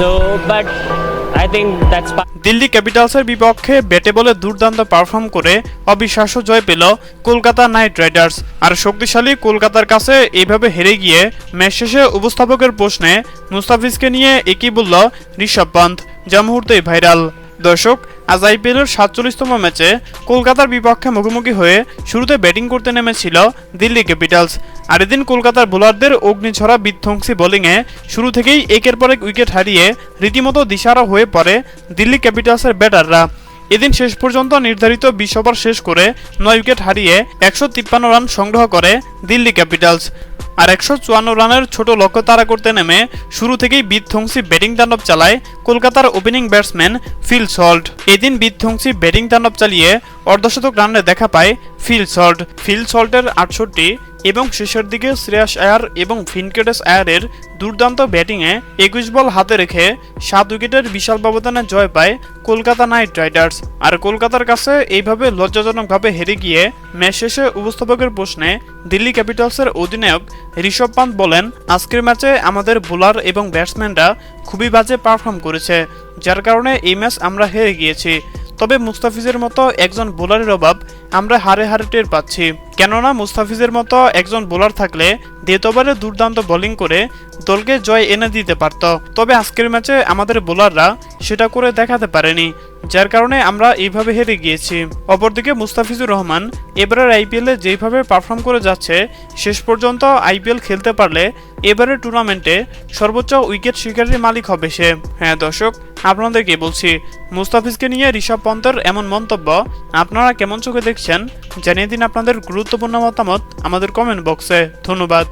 But I think that's part. Delhi ক্যাপিটালসের বিপক্ষে ব্যাটে বলে দুর্দান্ত পারফর্ম করে অবিশ্বাস্য জয় পেল কলকাতা নাইট রাইডার্স আর শক্তিশালী কলকাতার কাছে এইভাবে হেরে গিয়ে ম্যাচ শেষে উপস্থাপকের প্রশ্নে মুস্তাফিজকে নিয়ে একই বলল ঋষভ পন্থ, যা মুহূর্তেই ভাইরাল দর্শক আজ আইপিএলের সাতচল্লিশতম ম্যাচে কলকাতার বিপক্ষে মুখোমুখি হয়ে শুরুতে ব্যাটিং করতে নেমেছিল দিল্লি ক্যাপিটালস। আর এদিন কলকাতার বোলারদের অগ্নিছড়া বিধ্বংসী বোলিংয়ে শুরু থেকেই একের পর এক উইকেট হারিয়ে রীতিমতো দিশারা হয়ে পড়ে দিল্লি ক্যাপিটালসের ব্যাটাররা। এদিন শেষ পর্যন্ত নির্ধারিত বিশ ওভার শেষ করে নয় উইকেট হারিয়ে একশো তিপ্পান্ন রান সংগ্রহ করে দিল্লি ক্যাপিটালস। আর একশো চুয়ান্ন রানের ছোট লক্ষ্য তারা করতে নেমে শুরু থেকেই বিধ্বংসী ব্যাটিং তাণ্ডব চালায় কলকাতার ওপেনিং ব্যাটসম্যান ফিল সল্ট। এদিন বিধ্বংসী ব্যাটিং তাণ্ডব চালিয়ে অর্ধশতক রানে দেখা পায় ফিল সল্ট। ফিল সল্টের আটষট্টি এবং শেষের দিকে শ্রেয়াস আয়ার এবং ফিনকেটেস আয়ারের দুর্দান্ত ব্যাটিংয়ে একুশ বল হাতে রেখে সাত উইকেটের বিশাল ব্যবধানে জয় পায় কলকাতা নাইট রাইডার্স। আর কলকাতার কাছে এইভাবে লজ্জাজনকভাবে হেরে গিয়ে ম্যাচ শেষে উপস্থাপকের প্রশ্নে দিল্লি ক্যাপিটালসের অধিনায়ক ঋষভ পান্ত বলেন, আজকের ম্যাচে আমাদের বোলার এবং ব্যাটসম্যানরা খুবই বাজে পারফর্ম করেছে, যার কারণে এই ম্যাচ আমরা হেরে গিয়েছি। তবে মুস্তাফিজের মতো একজন বোলারের অভাব আমরা হারে হারে টের পাচ্ছি। কেননা মুস্তাফিজের মতো একজন বোলার থাকলে দ্বিতীয়বারে দুর্দান্ত বোলিং করে দলকে জয় এনে দিতে পারত। তবে আজকের ম্যাচে আমাদের বোলাররা সেটা করে দেখাতে পারেনি, যার কারণে আমরা এইভাবে হেরে গিয়েছি। অপরদিকে মুস্তাফিজুর রহমান এবারের আইপিএলে যেইভাবে পারফর্ম করে যাচ্ছে, শেষ পর্যন্ত আইপিএল খেলতে পারলে এবারের টুর্নামেন্টে সর্বোচ্চ উইকেট শিকারের মালিক হবে সে। হ্যাঁ দর্শক, আপনাদেরকে বলছি, মুস্তাফিজকে নিয়ে ঋষভ পন্থের এমন মন্তব্য আপনারা কেমন চোখে দেখছেন জানিয়ে দিন আপনাদের গুরুত্বপূর্ণ মতামত আমাদের কমেন্ট বক্সে ধন্যবাদ।